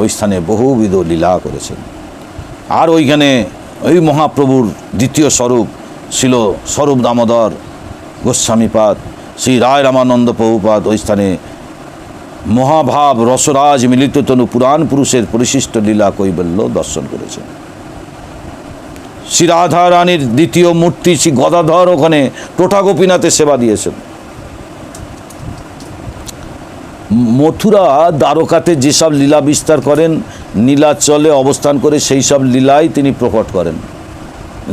ওই স্থানে বহুবিধ লীলা করেছেন। আর ওইখানে ওই মহাপ্রভুর দ্বিতীয় স্বরূপ ছিল স্বরূপ দামোদর গোস্বামীপাদ, শ্রী রায় রামানন্দ প্রভুপাদ ওই স্থানে মহাভাব রসরাজ মিলিত তনু পুরাণ পুরুষের পরিশিষ্ট লীলা কৈবল্য দর্শন করেছেন। শ্রী রাধা রানীর দ্বিতীয় মূর্তি শ্রী গদাধর ওখানে টোটা গোপীনাথের সেবা দিয়েছেন। মথুরা দ্বারকাতে যেসব লীলা বিস্তার করেন, নীলাচলে অবস্থান করে সেই সব লীলাই তিনি প্রকট করেন।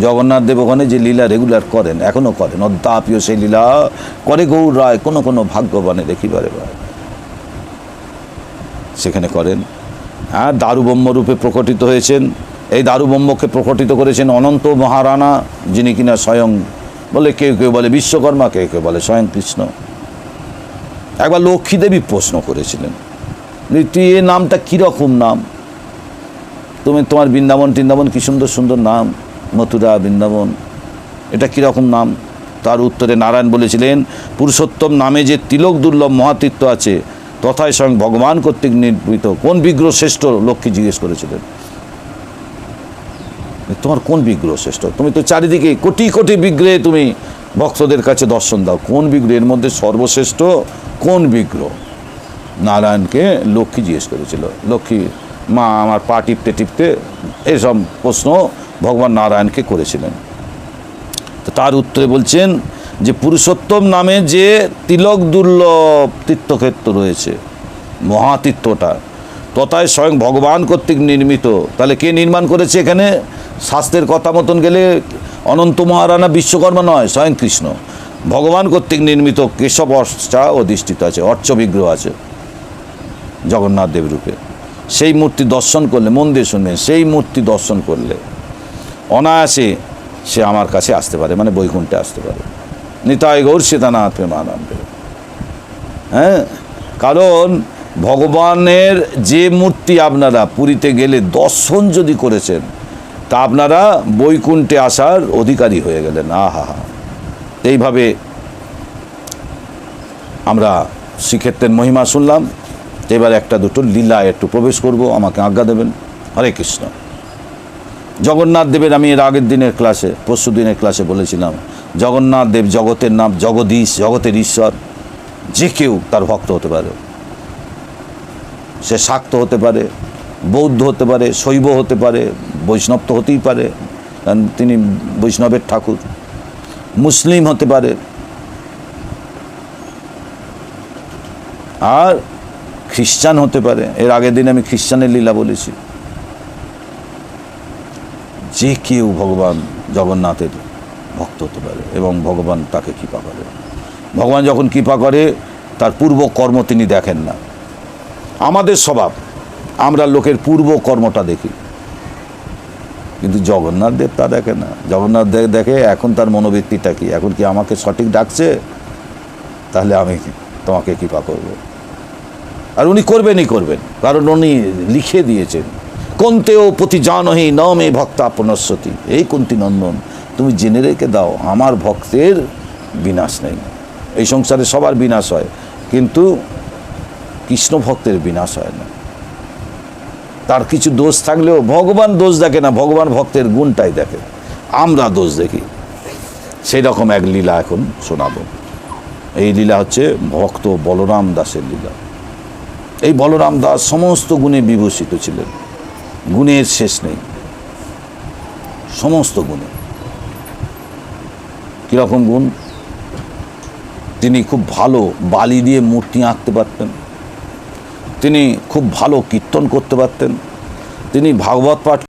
জগন্নাথ দেব ওখানে যে লীলা রেগুলার করেন এখনও করেন। অদ্যাপিও সেই লীলা করে গৌর রায় কোনো কোনো ভাগ্যবানে দেখিবারে সেখানে করেন। হ্যাঁ দারুবম্ম রূপে প্রকটিত হয়েছেন। এই দারুবম্মকে প্রকটিত করেছেন অনন্ত মহারানা, যিনি কিনা স্বয়ং বলে কেউ কেউ বলে বিশ্বকর্মা, কেউ কেউ বলে স্বয়ং কৃষ্ণ। একবার লক্ষ্মী দেবী প্রশ্ন করেছিলেন তুই এ নামটা কীরকম নাম? তুমি তোমার বৃন্দাবন টিন্দাবন কী সুন্দর সুন্দর নাম? মথুরা, বৃন্দাবন, এটা কীরকম নাম? তার উত্তরে নারায়ণ বলেছিলেন, পুরুষোত্তম নামে যে তিলক দুর্লভ মহাতীর্থ আছে, তথায় স্বয়ং ভগবান কর্তৃক নির্মিত। কোন বিগ্রহ শ্রেষ্ঠ? লক্ষ্মী জিজ্ঞেস করেছিলেন। তোমার কোন বিগ্রহ শ্রেষ্ঠ? তুমি তো চারিদিকে কোটি কোটি বিগ্রহে তুমি ভক্তদের কাছে দর্শন দাও। কোন বিগ্রহের মধ্যে সর্বশ্রেষ্ঠ কোন বিগ্রহ? নারায়ণকে লক্ষ্মী জিজ্ঞেস করেছিল। লক্ষ্মী, মা আমার পা টিপতে টিপতে এসব প্রশ্ন ভগবান নারায়ণকে করেছিলেন। তো তার উত্তরে বলছেন যে, পুরুষোত্তম নামে যে তিলক দুর্লভ তীর্থক্ষেত্র রয়েছে, মহাতীর্থটা, তথায় স্বয়ং ভগবান কর্তৃক নির্মিত। তাহলে কে নির্মাণ করেছে এখানে? শাস্ত্রের কথা মতন গেলে অনন্ত মহারানা বিশ্বকর্মা নয়, স্বয়ং কৃষ্ণ। ভগবান কর্তৃক নির্মিত কেশব অর্চা অধিষ্ঠিত আছে, অর্চ বিগ্রহ আছে জগন্নাথ দেব রূপে। সেই মূর্তি দর্শন করলে, মন দিয়ে শুনবেন সেই মূর্তি দর্শন করলে অনায়াসে সে আমার কাছে আসতে পারে মানে বৈকুণ্ঠে আসতে পারে। নিতাই গৌর সীতানাথ প্রেমানন্দে। হ্যাঁ? কারণ ভগবানের যে মূর্তি আপনারা পুরীতে গেলে দর্শন যদি করেছেন তা আপনারা বৈকুণ্ঠে আসার অধিকারী হয়ে গেলেন। আহা, হা। এইভাবে আমরা শ্রীক্ষেত্রের মহিমা শুনলাম। এবার একটা দুটো লীলা একটু প্রবেশ করব, আমাকে আজ্ঞা দেবেন। হরে কৃষ্ণ। জগন্নাথ দেবের আমি এর আগের দিনের ক্লাসে, পরশু দিনের ক্লাসে বলেছিলাম, জগন্নাথ দেব জগতের নাম জগদীশ, জগতের ঈশ্বর। যে কেউ তার ভক্ত হতে পারে। সে শাক্ত হতে পারে বৌদ্ধ হতে পারে, শৈব হতে পারে, বৈষ্ণব তো হতেই পারে, কারণ তিনি বৈষ্ণবের ঠাকুর। মুসলিম হতে পারে। আর খ্রিস্টান হতে পারে। এর আগের দিন আমি খ্রিস্টানের লীলা বলেছি। যে কেউ ভগবান জগন্নাথের ভক্ত হতে পারে এবং ভগবান তাকে কৃপা করে। ভগবান যখন কৃপা করে, তার পূর্ব কর্ম তিনি দেখেন না। আমাদের স্বভাব। আমরা লোকের পূর্ব কর্মটা দেখি। কিন্তু জগন্নাথ দেব তা দেখে না। জগন্নাথ দেব দেখে এখন তার মনোবৃত্তিটা কি? এখন কি আমাকে সঠিক ডাকছে? তাহলে আমি তোমাকে কৃপা করব। আর উনি করবেনই করবেন। কারণ উনি লিখে দিয়েছেন, কন্তেও প্রতি জানহি ন মে ভক্তা পুনঃসতী এই কুন্তি নন্দন, তুমি জেনে রেখে দাও, আমার ভক্তের বিনাশ নেই। এই সংসারে সবার বিনাশ হয়, কিন্তু কৃষ্ণ ভক্তের বিনাশ হয় না। তার কিছু দোষ থাকলেও ভগবান দোষ দেখে না, ভগবান ভক্তের গুণটাই দেখে। আমরা দোষ দেখি। সেই রকম এক লীলা এখন শোনাবো। এই লীলা হচ্ছে ভক্ত বলরাম দাসের লীলা। এই বলরাম দাস সমস্ত গুণে বিভূষিত ছিলেন। গুণের শেষ নেই। সমস্ত গুণে। কীরকম গুণ? তিনি খুব ভালো বালি দিয়ে মূর্তি আঁকতে পারতেন। তিনি খুব ভালো কীর্তন করতে পারতেন। তিনি ভাগবত পাঠ